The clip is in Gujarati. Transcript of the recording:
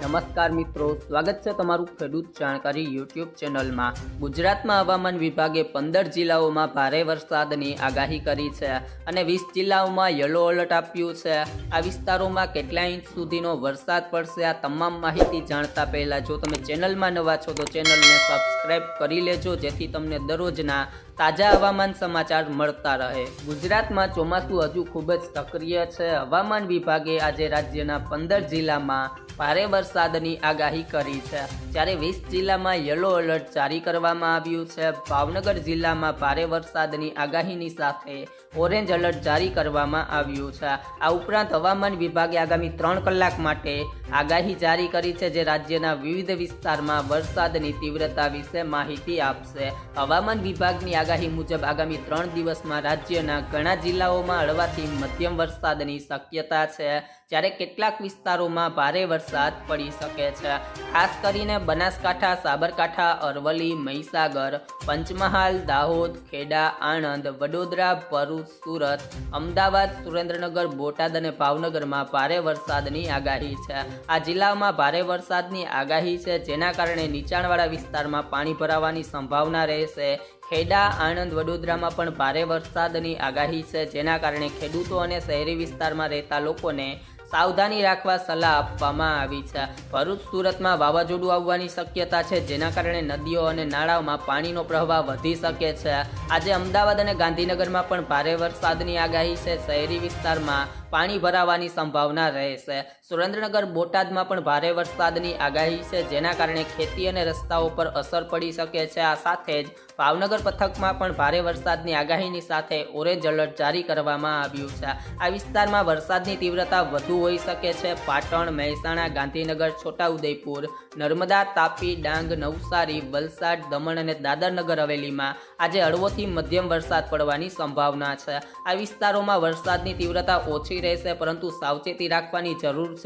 નમસ્કાર મિત્રો, સ્વાગત છે તમારું ખેડૂત જાણકારી યુટ્યુબ ચેનલમાં. ગુજરાતમાં હવામાન વિભાગે પંદર જિલ્લાઓમાં ભારે વરસાદની આગાહી કરી છે અને વીસ જિલ્લાઓમાં યલો એલર્ટ આપ્યું છે. આ વિસ્તારોમાં કેટલા ઇંચ સુધીનો વરસાદ પડશે આ તમામ માહિતી જાણતા પહેલાં જો તમે ચેનલમાં નવા છો તો ચેનલને સબસ્ક્રાઈબ કરી લેજો, જેથી તમને દરરોજના તાજા હવામાન સમાચાર મળતા રહે. ગુજરાતમાં ચોમાસું હજુ ખૂબ જ સક્રિય છે. હવામાન વિભાગે આજે રાજ્યના પંદર જિલ્લામાં ભારે વરસાદની આગાહી કરી છે. જ્યારે વીસ જિલ્લામાં યલો એલર્ટ જારી કરવામાં આવ્યું છે. ભાવનગર જિલ્લામાં ભારે વરસાદની આગાહીની સાથે ઓરેન્જ એલર્ટ જારી કરવામાં આવ્યું છે. આ ઉપરાંત હવામાન વિભાગે આગામી ત્રણ કલાક માટે આગાહી જારી કરી છે જે રાજ્યના વિવિધ વિસ્તારમાં વરસાદની તીવ્રતા વિશે માહિતી આપશે. હવામાન વિભાગની આગાહી મુજબ આગામી ત્રણ દિવસમાં રાજ્યના ઘણા જિલ્લાઓમાં હળવાથી મધ્યમ વરસાદની શક્યતા છે. જ્યારે કેટલાક વિસ્તારોમાં ભારે વરસાદ પડી શકે છે. ખાસ કરીને બનાસકાંઠા, સાબરકાંઠા, અરવલ્લી, મહીસાગર, પંચમહાલ, દાહોદ, ખેડા, આણંદ, વડોદરા, ભરૂચ, સુરત, અમદાવાદ, સુરેન્દ્રનગર, બોટાદ અને ભાવનગરમાં ભારે વરસાદની આગાહી છે. આ જિલ્લામાં ભારે વરસાદની આગાહી છે, જેના કારણે નીચાણવાળા વિસ્તારમાં પાણી ભરાવાની સંભાવના રહેશે. ખેડા, આણંદ, વડોદરામાં પણ ભારે વરસાદની આગાહી છે, જેના કારણે ખેડૂતો અને શહેરી વિસ્તારમાં રહેતા લોકોને સાવધાની રાખવા સલાહ આપવામાં આવી છે. ભરૂચ સુરતમાં વાવાઝોડું આવવાની શક્યતા છે, જેના કારણે નદીઓ અને નાળાઓમાં પાણીનો પ્રવાહ વધી શકે છે. આજે અમદાવાદ અને ગાંધીનગરમાં પણ ભારે વરસાદની આગાહી છે. શહેરી વિસ્તારમાં પાણી ભરાવાની સંભાવના રહેશે. સુરેન્દ્રનગર, બોટાદમાં પણ ભારે વરસાદની આગાહી છે, જેના કારણે ખેતી અને રસ્તાઓ પર અસર પડી શકે છે. આ સાથે જ ભાવનગર પથકમાં પણ ભારે વરસાદની આગાહીની સાથે ઓરેન્જ એલર્ટ જારી કરવામાં આવ્યું છે. આ વિસ્તારમાં વરસાદની તીવ્રતા વધુ હોઈ શકે છે. પાટણ, મહેસાણા, ગાંધીનગર, છોટાઉદેપુર, નર્મદા, તાપી, ડાંગ, નવસારી, વલસાડ, દમણ અને દાદરનગર હવેલીમાં આજે હળવોથી મધ્યમ વરસાદ પડવાની સંભાવના છે. આ વિસ્તારોમાં વરસાદની તીવ્રતા ઓછી રહેશે પરંતુ સાવચેતી રાખવાની જરૂર છે.